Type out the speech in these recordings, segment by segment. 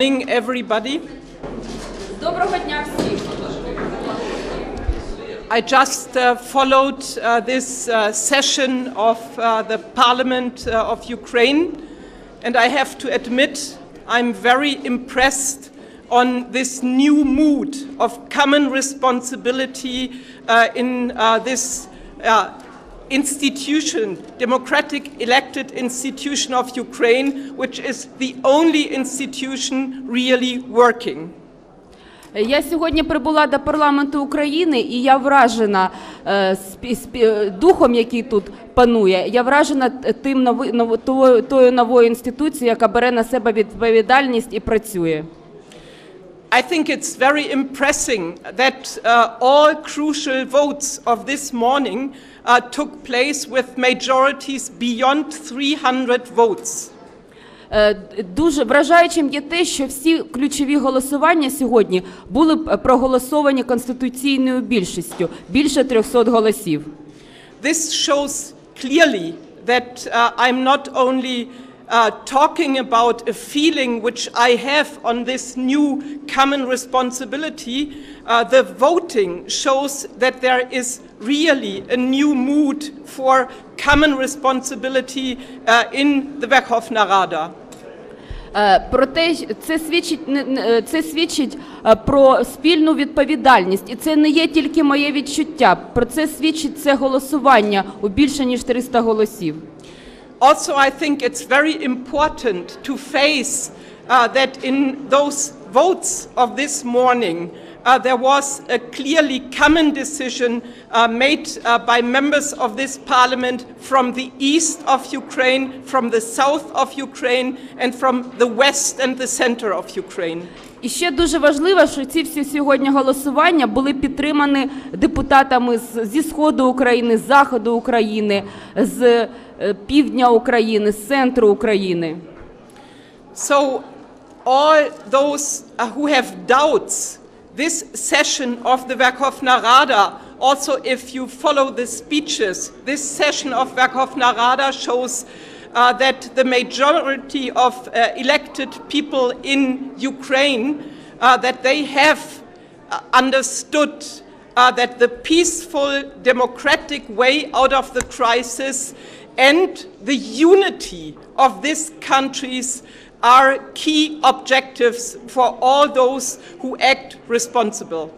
morning, everybody. I just uh, followed uh, this uh, session of uh, the Parliament uh, of Ukraine, and I have to admit I'm very impressed on this new mood of common responsibility uh, in this institution, democratic elected institution of Ukraine, which is the only institution really working. Я сьогодні прибула до парламенту України, і я вражена е, е, духом, який тут панує. Я вражена тим нови, новою інституцією, яка бере на себе відповідальність і працює. I think it's very impressive that uh, all crucial votes of this morning uh, took place with majorities beyond 300 votes. Е, Дуже вражаючим є те, що всі ключові голосування сьогодні були проголосовані конституційною більшістю більше 300 голосів. This shows clearly that uh, I'm not only uh, talking about a feeling which I have on this new common responsibility. Uh, the voting shows that there is really a new mood for common responsibility uh, in the Verkhovna Rada. Е, Проте це свідчить е, це свідчить е, про спільну відповідальність, і це не є тільки моє відчуття. Про це свідчить це голосування у більше ніж 300 голосів. Also, I think it's very important to face uh, that in those votes of this morning, uh, there was a clearly common decision uh, made uh, by members of this parliament from the east of Ukraine, from the south of Ukraine, and from the west and the center of Ukraine. І ще дуже важливо, що ці всі сьогодні голосування були підтримані депутатами з, зі сходу України, з заходу України, з е, півдня України, з центру України. So, all those uh, who have doubts, this session of the Verkhovna Rada, also if you follow the speeches, this session of Verkhovna Rada shows uh, that the majority of uh, elected people in Ukraine, uh, that they have uh, understood uh, that the peaceful democratic way out of the crisis and the unity of these countries are key objectives for all those who act responsible.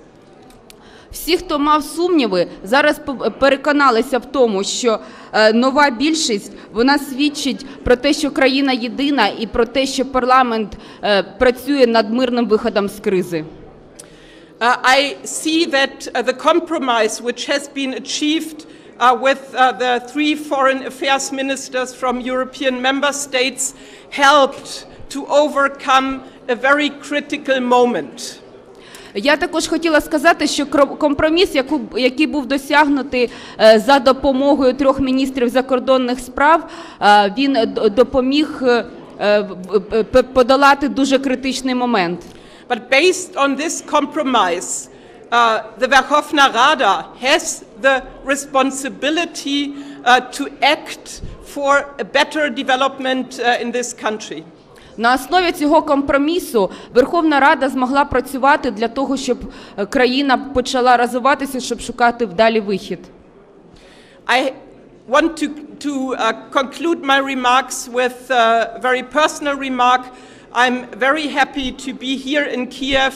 Всі, хто мав сумніви, зараз переконалися в тому, що е, нова більшість вона свідчить про те, що країна єдина, і про те, що парламент е, працює над мирним виходом з кризи. Uh, I see that uh, the compromise which has been achieved uh, with uh, the three foreign affairs ministers from European member states helped to overcome a very critical moment. Я також хотіла сказати, що кро- компроміс, який був досягнутий е, за допомогою трьох міністрів закордонних справ, е, він допоміг е, е, в- п- п- подолати дуже критичний момент. But based on this compromise, uh, the Verkhovna Rada has the responsibility uh, to act for a better development uh, in this country. На основі цього компромісу Верховна Рада змогла працювати для того, щоб е, країна почала розвиватися, щоб шукати вдалі вихід. I want to, to uh, conclude my remarks with a very personal remark. I'm very happy to be here in Kiev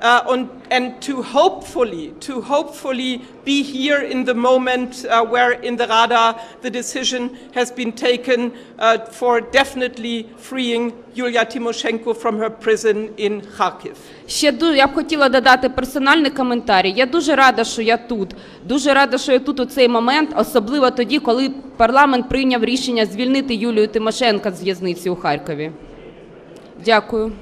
uh, and, and to hopefully, to hopefully be here in the moment uh, where in the Rada the decision has been taken uh, for definitely freeing Yulia Tymoshenko from her prison in Kharkiv. Ще ду- я б хотіла додати персональний коментар. Я дуже рада, що я тут. Дуже рада, що я тут у цей момент, особливо тоді, коли парламент прийняв рішення звільнити Юлію Тимошенко з в'язниці у Харкові. Дякую.